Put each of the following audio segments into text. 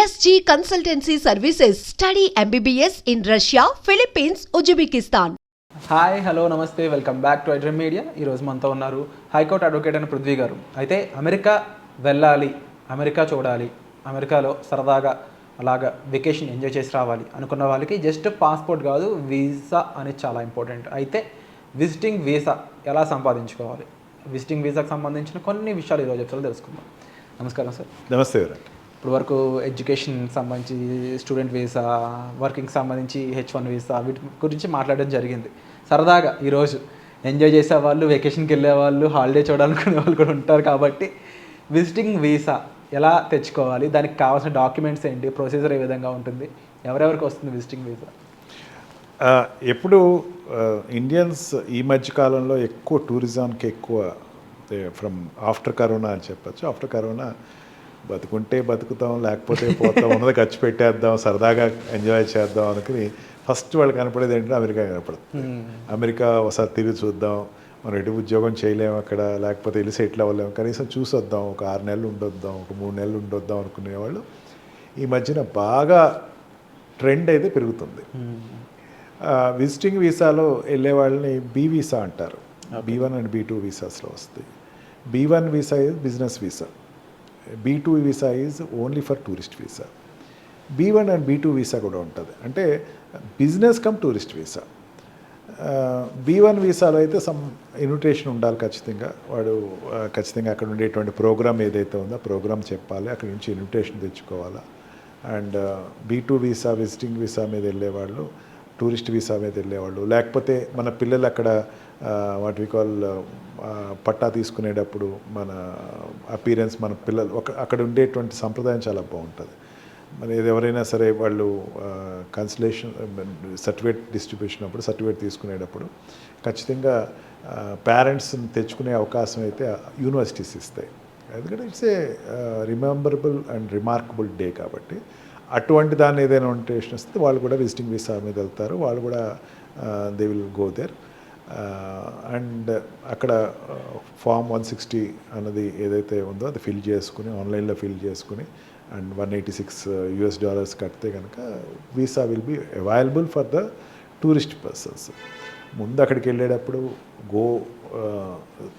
SG Consultancy Services. Study MBBS in Russia, Philippines, Uzbekistan. Hi hello నమస్తే welcome back to iDream media. ఈరోజు మనతో ఉన్నారు high court advocate అయిన పృథ్వీ గారు. అయితే అమెరికా వెళ్ళాలి అమెరికా చూడాలి అమెరికాలో సరదాగా అలాగా వెకేషన్ ఎంజాయ్ చేసి రావాలి అనుకున్న వాళ్ళకి జస్ట్ పాస్పోర్ట్ కాదు వీసా అనేది చాలా ఇంపార్టెంట్ అయితే విజిటింగ్ వీసా ఎలా సంపాదించుకోవాలి? విజిటింగ్ వీసాకు సంబంధించిన కొన్ని విషయాలు ఈరోజు ఎపిసోడ్లో తెలుసుకుందాం. నమస్కారం సార్ నమస్తే ఇప్పుడు వరకు ఎడ్యుకేషన్ సంబంధించి స్టూడెంట్ వీసా వర్కింగ్ సంబంధించి హెచ్ వన్ వీసా వీటి గురించి మాట్లాడడం జరిగింది. సరదాగా ఈరోజు ఎంజాయ్ చేసే వాళ్ళు వెకేషన్కి వెళ్ళే వాళ్ళు హాలిడే చూడాలనుకునే వాళ్ళు కూడా ఉంటారు కాబట్టి విజిటింగ్ వీసా ఎలా తెచ్చుకోవాలి దానికి కావాల్సిన డాక్యుమెంట్స్ ఏంటి ప్రొసీజర్ ఏ విధంగా ఉంటుంది ఎవరెవరికి వస్తుంది విజిటింగ్ వీసా? ఎప్పుడు ఇండియన్స్ ఈ మధ్య కాలంలో ఎక్కువ టూరిజంకి ఎక్కువ ఫ్రమ్ ఆఫ్టర్ కరోనా అని చెప్పచ్చు. ఆఫ్టర్ కరోనా బతుకుంటే బతుకుతాం లేకపోతే పోతాం ఉన్నది ఖర్చు పెట్టేద్దాం సరదాగా ఎంజాయ్ చేద్దాం అనుకుని ఫస్ట్ వాళ్ళు కనపడేది ఏంటంటే అమెరికా కనపడుతుంది అమెరికా ఒకసారి తిరిగి చూద్దాం మనం ఎటు ఉద్యోగం చేయలేము అక్కడ లేకపోతే వెళ్ళి సెటిల్ అవ్వలేము కనీసం చూసొద్దాం ఒక ఆరు నెలలు ఉండొద్దాం ఒక మూడు నెలలు ఉండొద్దాం అనుకునేవాళ్ళు. ఈ మధ్యన బాగా ట్రెండ్ అయితే పెరుగుతుంది. విజిటింగ్ వీసాలో వెళ్ళే వాళ్ళని బీ వీసా అంటారు. B one and B two వీసాస్లో వస్తాయి. B one visa business visa. B two visa is only for tourist visa. B one and B two visa కూడా ఉంటుంది. అంటే business cum tourist visa. B one వీసాలో అయితే some invitation ఉండాలి ఖచ్చితంగా. వాడు ఖచ్చితంగా అక్కడ ఉండేటువంటి ప్రోగ్రామ్ ఏదైతే ఉందో ఆ ప్రోగ్రామ్ చెప్పాలి. అక్కడ నుంచి ఇన్విటేషన్ తెచ్చుకోవాలా. And B two visa visiting visa మీద వెళ్ళేవాళ్ళు టూరిస్ట్ వీసా మీద వెళ్ళేవాళ్ళు. లేకపోతే మన పిల్లలు అక్కడ వాట్ వి కాల్ పట్టా తీసుకునేటప్పుడు మన అపీరెన్స్ మన పిల్లలు ఒక అక్కడ ఉండేటువంటి సంప్రదాయం చాలా బాగుంటుంది. మరి ఎవరైనా సరే వాళ్ళు కన్సలేషన్ సర్టిఫికేట్ డిస్ట్రిబ్యూషన్ అప్పుడు సర్టిఫికేట్ తీసుకునేటప్పుడు ఖచ్చితంగా పేరెంట్స్ని తెచ్చుకునే అవకాశం అయితే యూనివర్సిటీస్ ఇస్తాయి. ఎందుకంటే it's a rememberable and remarkable day కాబట్టి అటువంటి దాన్ని ఏదైనా నోటిఫికేషన్ వస్తే వాళ్ళు కూడా విజిటింగ్ వీసా మీద వెళ్తారు. వాళ్ళు కూడా they will go there and అక్కడ ఫామ్ వన్ సిక్స్టీ అన్నది ఏదైతే ఉందో అది ఫిల్ చేసుకుని ఆన్లైన్లో ఫిల్ చేసుకుని and one eighty six US dollars కడితే కనుక visa will be available for the tourist persons ముందు అక్కడికి వెళ్ళేటప్పుడు go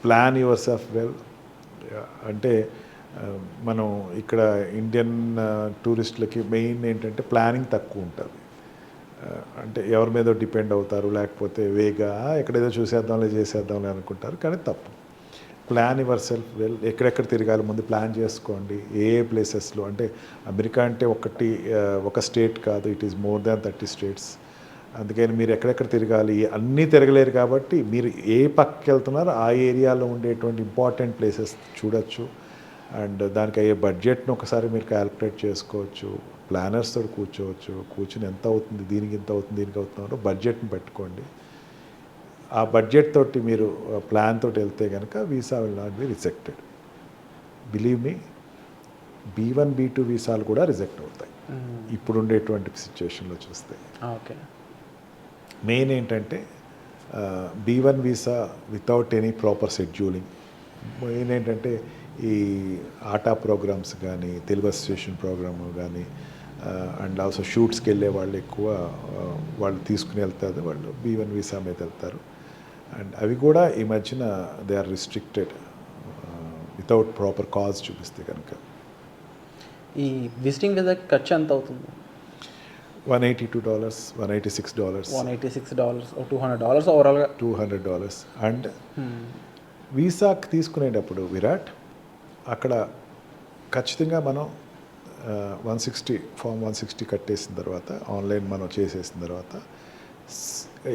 plan yourself well అంటే మనం ఇక్కడ ఇండియన్ టూరిస్టులకి మెయిన్ ఏంటంటే ప్లానింగ్ తక్కువ ఉంటుంది. Uh, అంటే ఎవరి మీద డిపెండ్ అవుతారు లేకపోతే వేగా ఎక్కడేదో చూసేద్దాంలే చేసేద్దాంలే అనుకుంటారు కానీ తప్పు. ప్లాన్ యువర్ సెల్ఫ్ వెల్ ఎక్కడెక్కడ తిరగాలి ముందు ప్లాన్ చేసుకోండి. ఏ ఏ ప్లేసెస్లో అంటే అమెరికా అంటే ఒకటి uh, ఒక స్టేట్ కాదు it is more than thirty states అందుకని మీరు ఎక్కడెక్కడ తిరగాలి అన్నీ తిరగలేరు కాబట్టి మీరు ఏ పక్కకి వెళ్తున్నారో ఆ ఏరియాలో ఉండేటువంటి ఇంపార్టెంట్ ప్లేసెస్ చూడొచ్చు. అండ్ దానికి అయ్యే బడ్జెట్ను ఒకసారి మీరు క్యాలిక్యులేట్ చేసుకోవచ్చు. ప్లానర్స్ తోటి కూర్చోవచ్చు. కూర్చుని ఎంత అవుతుంది దీనికి ఎంత అవుతుంది దీనికి అవుతుందో బడ్జెట్ని పెట్టుకోండి. ఆ బడ్జెట్ తోటి మీరు ప్లాన్ తోటి వెళ్తే కనుక visa will not be rejected. Believe me B one B two వీసాలు కూడా రిజెక్ట్ అవుతాయి. ఇప్పుడు ఉండేటువంటి సిచ్యువేషన్లో చూస్తే. ఓకే. మెయిన్ ఏంటంటే B one visa without any proper scheduling. ఏంటంటే ఈ ఆటా ప్రోగ్రామ్స్ కానీ తెలుగు అసోసియేషన్ ప్రోగ్రామ్ కానీ అండ్ ఆల్సో షూట్స్కి వెళ్ళే వాళ్ళు ఎక్కువ వాళ్ళు తీసుకుని వెళ్తారు వాళ్ళు బీ వన్ వీసా మీద వెళ్తారు. అండ్ అవి కూడా ఈ మధ్యన they are restricted without proper cause చూపిస్తే కనుక. ఈ విజిటింగ్ వీసాకి ఖర్చు ఎంత అవుతుంది? One eighty two dollars one eighty six dollars one eighty six dollars two hundred dollars ఓవరాల్గా టూ హండ్రెడ్ డాలర్స్ అండ్ వీసాకి తీసుకునేటప్పుడు విరాట్ అక్కడ ఖచ్చితంగా మనం one sixty form one sixty కట్టేసిన తర్వాత ఆన్లైన్ మనం చేసేసిన తర్వాత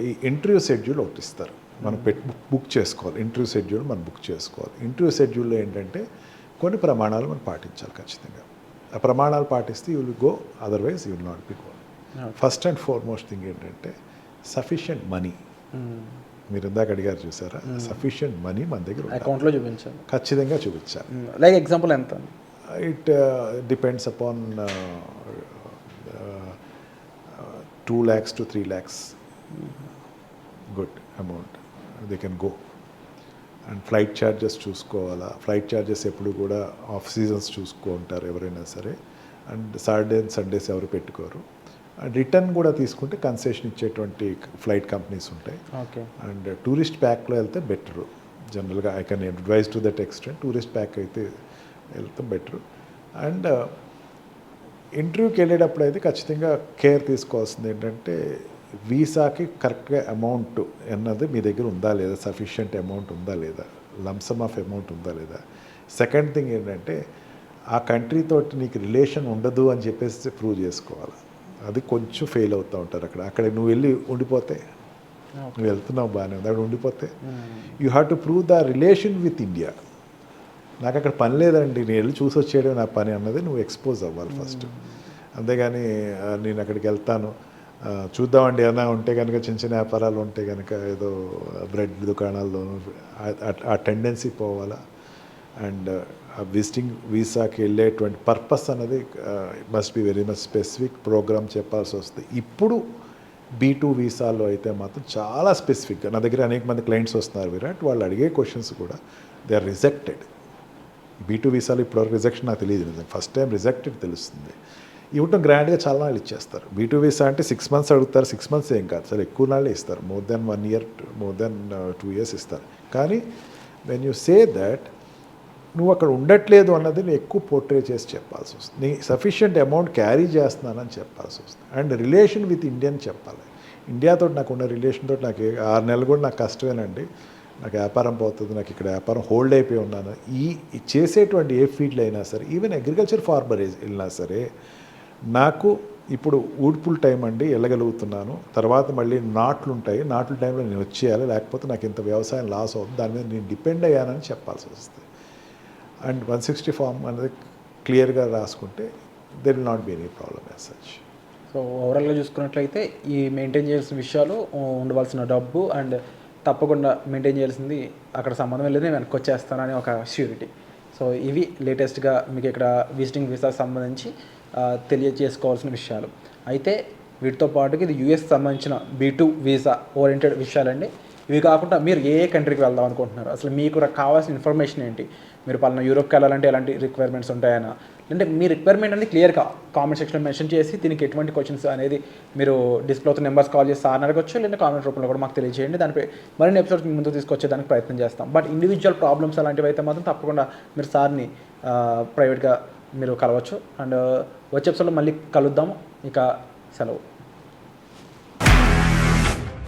ఈ ఇంటర్వ్యూ షెడ్యూల్ ఒకటి ఇస్తారు. మనం పెట్ బుక్ బుక్ చేసుకోవాలి. ఇంటర్వ్యూ షెడ్యూల్ మనం బుక్ చేసుకోవాలి. ఇంటర్వ్యూ షెడ్యూల్లో ఏంటంటే కొన్ని ప్రమాణాలు మనం పాటించాలి ఖచ్చితంగా. ఆ ప్రమాణాలు పాటిస్తే you will go otherwise you will not be go first and foremost thing ఏంటంటే సఫిషియంట్ మనీ మీరు ఇందాక అడిగారు చూసారా? సఫిషియంట్ మనీ మన దగ్గర. అకౌంట్లో చూపించాలి. ఖచ్చితంగా చూపించాలి. లైక్ ఎగ్జాంపుల్ ఎంత? It depends upon two lakhs to three lakhs good amount they can go and flight charges చూసుకోవాలా? ఫ్లైట్ ఛార్జెస్ ఎప్పుడు కూడా ఆఫ్ సీజన్స్ చూసుకో ఉంటారు ఎవరైనా సరే. అండ్ సాటర్డే అండ్ సండేస్ ఎవరు పెట్టుకోరు. రిటర్న్ కూడా తీసుకుంటే కన్సెషన్ ఇచ్చేటువంటి ఫ్లైట్ కంపెనీస్ ఉంటాయి. ఓకే. అండ్ టూరిస్ట్ ప్యాక్లో వెళ్తే బెటరు జనరల్గా I can advise to that extent tourist pack అయితే వెళ్తే బెటరు అండ్ ఇంటర్వ్యూకి వెళ్ళేటప్పుడు అయితే ఖచ్చితంగా కేర్ తీసుకోవాల్సింది ఏంటంటే వీసాకి కరెక్ట్గా అమౌంట్ అన్నది మీ దగ్గర ఉందా లేదా? సఫిషియంట్ అమౌంట్ ఉందా లేదా? లంసమ్ ఆఫ్ అమౌంట్ ఉందా లేదా? సెకండ్ థింగ్ ఏంటంటే ఆ కంట్రీ తోటి నీకు రిలేషన్ ఉండదు అని చెప్పేసి ప్రూవ్ చేసుకోవాలి. అది కొంచెం ఫెయిల్ అవుతూ ఉంటారు అక్కడ. అక్కడ నువ్వు వెళ్ళి ఉండిపోతే. నువ్వు వెళ్తున్నావు బాగానే ఉంది. అక్కడ ఉండిపోతే. You have to prove the relation with India నాకు అక్కడ పని లేదండి. నేను వెళ్ళి చూసి వచ్చేయడం నా పని అన్నది నువ్వు ఎక్స్పోజ్ అవ్వాలి ఫస్ట్ అంతేగాని నేను అక్కడికి వెళ్తాను. చూద్దామండి. ఏమైనా ఉంటే కనుక చిన్న చిన్న వ్యాపారాలు ఉంటే కనుక ఏదో బ్రెడ్ దుకాణాల్లో ఆ టెండెన్సీ పోవాలా? అండ్ విజిటింగ్ వీసాకి వెళ్ళేటువంటి పర్పస్ అనేది must be very much specific programme చెప్పాల్సి వస్తుంది. ఇప్పుడు బీ టూ వీసాలో అయితే మాత్రం చాలా స్పెసిఫిక్గా నా దగ్గర అనేక మంది క్లయింట్స్ వస్తున్నారు విరాట్ వాళ్ళు అడిగే క్వశ్చన్స్ కూడా they are rejected B two వీసాలు ఇప్పటివరకు రిజెక్షన్ నాకు తెలియదు నిజంగా. ఫస్ట్ టైం రిజెక్టెడ్ తెలుస్తుంది. ఇవ్వటం గ్రాండ్గా చాలా నాళ్ళు ఇచ్చేస్తారు. బీ టూ వీసా అంటే సిక్స్ మంత్స్ అడుగుతారు సిక్స్ మంత్స్ ఏం కాదు. చాలా ఎక్కువ నాళ్ళే ఇస్తారు. More then one year more then two years ఇస్తారు. కానీ వెన్ యూ సే దట్ నువ్వు అక్కడ ఉండట్లేదు అన్నది నేను ఎక్కువ పోర్ట్రే చేసి చెప్పాల్సి వస్తుంది. నీ సఫిషియంట్ అమౌంట్ క్యారీ చేస్తున్నానని చెప్పాల్సి వస్తుంది. అండ్ రిలేషన్ విత్ ఇండియన్ చెప్పాలి. ఇండియాతో నాకు ఉన్న రిలేషన్తో నాకు ఆరు నెలలు కూడా నాకు కష్టమేనండి. నాకు వ్యాపారం పోతుంది నాకు ఇక్కడ వ్యాపారం హోల్డ్ అయిపోయి ఉన్నాను. ఈ చేసేటువంటి ఏ ఫీల్డ్లో అయినా సరే ఈవెన్ అగ్రికల్చర్ ఫార్మర్ వెళ్ళినా సరే నాకు ఇప్పుడు ఊడ్పుల్ టైం అండి వెళ్ళగలుగుతున్నాను. తర్వాత మళ్ళీ నాట్లు ఉంటాయి. నాట్ల టైంలో నేను వచ్చేయాలి. లేకపోతే నాకు ఇంత వ్యవసాయం లాస్ అవుతుంది. దాని మీద నేను డిపెండ్ అయ్యానని చెప్పాల్సి వస్తుంది. అండ్ వన్ సిక్స్టీ ఫార్మ్ అనేది క్లియర్గా రాసుకుంటే there will not be any problem as such so ఓవరాల్గా చూసుకున్నట్లయితే ఈ మెయింటైన్ చేయాల్సిన విషయాలు ఉండవలసిన డబ్బు అండ్ తప్పకుండా మెయింటైన్ చేయాల్సింది అక్కడ సంబంధం లేదు నేను వెనక్కి వచ్చేస్తానని ఒక ష్యూరిటీ సో ఇవి లేటెస్ట్గా మీకు ఇక్కడ విజిటింగ్ వీసా సంబంధించి తెలియజేసుకోవాల్సిన విషయాలు. అయితే వీటితో పాటుగా ఇది యూఎస్ సంబంధించిన బీ టూ వీసా ఓరియంటెడ్ విషయాలండి. ఇవి కాకుండా మీరు ఏ కంట్రీకి వెళ్దాం అనుకుంటున్నారు? అసలు మీకు కావాల్సిన ఇన్ఫర్మేషన్ ఏంటి? మీరు పలానా యూరోప్కి వెళ్ళాలంటే ఎలాంటి రిక్వైర్మెంట్స్ ఉంటాయనా? అంటే మీ రిక్వైర్మెంట్ అనేది క్లియర్గా కామెంట్ సెక్షన్లో మెన్షన్ చేసి దీనికి ఎటువంటి క్వశ్చన్స్ అనేది మీరు డిస్ప్లే అవుతున్న నెంబర్స్ కాల్ చేసి సార్ అడగచ్చు లేదా కామెంట్ రూపంలో కూడా మాకు తెలియజేయండి. దానిపై మరిన్ని ఎపిసోడ్స్ మీ ముందు తీసుకొచ్చేదానికి ప్రయత్నం చేస్తాం. బట్ ఇండివిజువల్ ప్రాబ్లమ్స్ అలాంటివి అయితే మాత్రం తప్పకుండా మీరు సార్ని ప్రైవేట్గా మీరు కలవచ్చు. అండ్ uh, వచ్చే ఎపిసోడ్లో మళ్ళీ కలుద్దాం. ఇక సెలవు.